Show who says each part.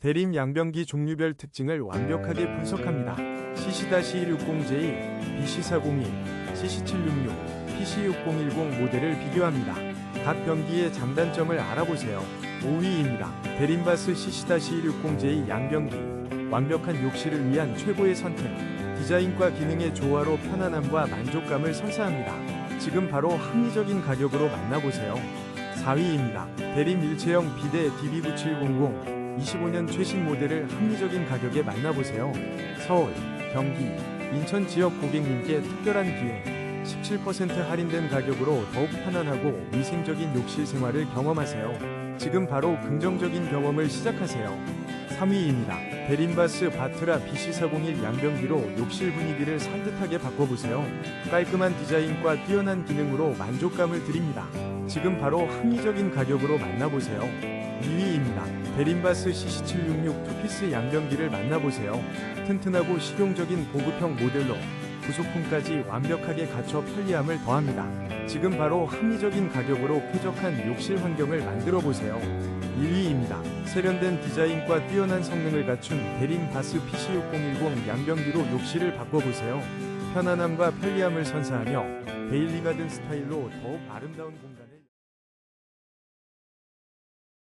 Speaker 1: 대림 양변기 종류별 특징을 완벽하게 분석합니다. CC-160J, BC401, CC766, PC6010 모델을 비교합니다. 각 변기의 장단점을 알아보세요. 5위입니다. 대림바스 CC-160J 양변기. 완벽한 욕실을 위한 최고의 선택. 디자인과 기능의 조화로 편안함과 만족감을 선사합니다. 지금 바로 합리적인 가격으로 만나보세요. 4위입니다. 대림 일체형 비대 DB9700 25년 최신 모델을 합리적인 가격에 만나보세요. 서울, 경기, 인천 지역 고객님께 특별한 기회 17% 할인된 가격으로 더욱 편안하고 위생적인 욕실 생활을 경험하세요. 지금 바로 긍정적인 경험을 시작하세요. 3위입니다. 베린바스 바트라 BC401 양변기로 욕실 분위기를 산뜻하게 바꿔보세요. 깔끔한 디자인과 뛰어난 기능으로 만족감을 드립니다. 지금 바로 합리적인 가격으로 만나보세요. 2위입니다. 베린바스 CC766 투피스 양변기를 만나보세요. 튼튼하고 실용적인 고급형 모델로 부속품까지 완벽하게 갖춰 편리함을 더합니다. 지금 바로 합리적인 가격으로 쾌적한 욕실 환경을 만들어 보세요. 1위입니다. 세련된 디자인과 뛰어난 성능을 갖춘 베린 바스 PC6010 양변기로 욕실을 바꿔보세요. 편안함과 편리함을 선사하며 베일리 가든 스타일로 더욱 아름다운 공간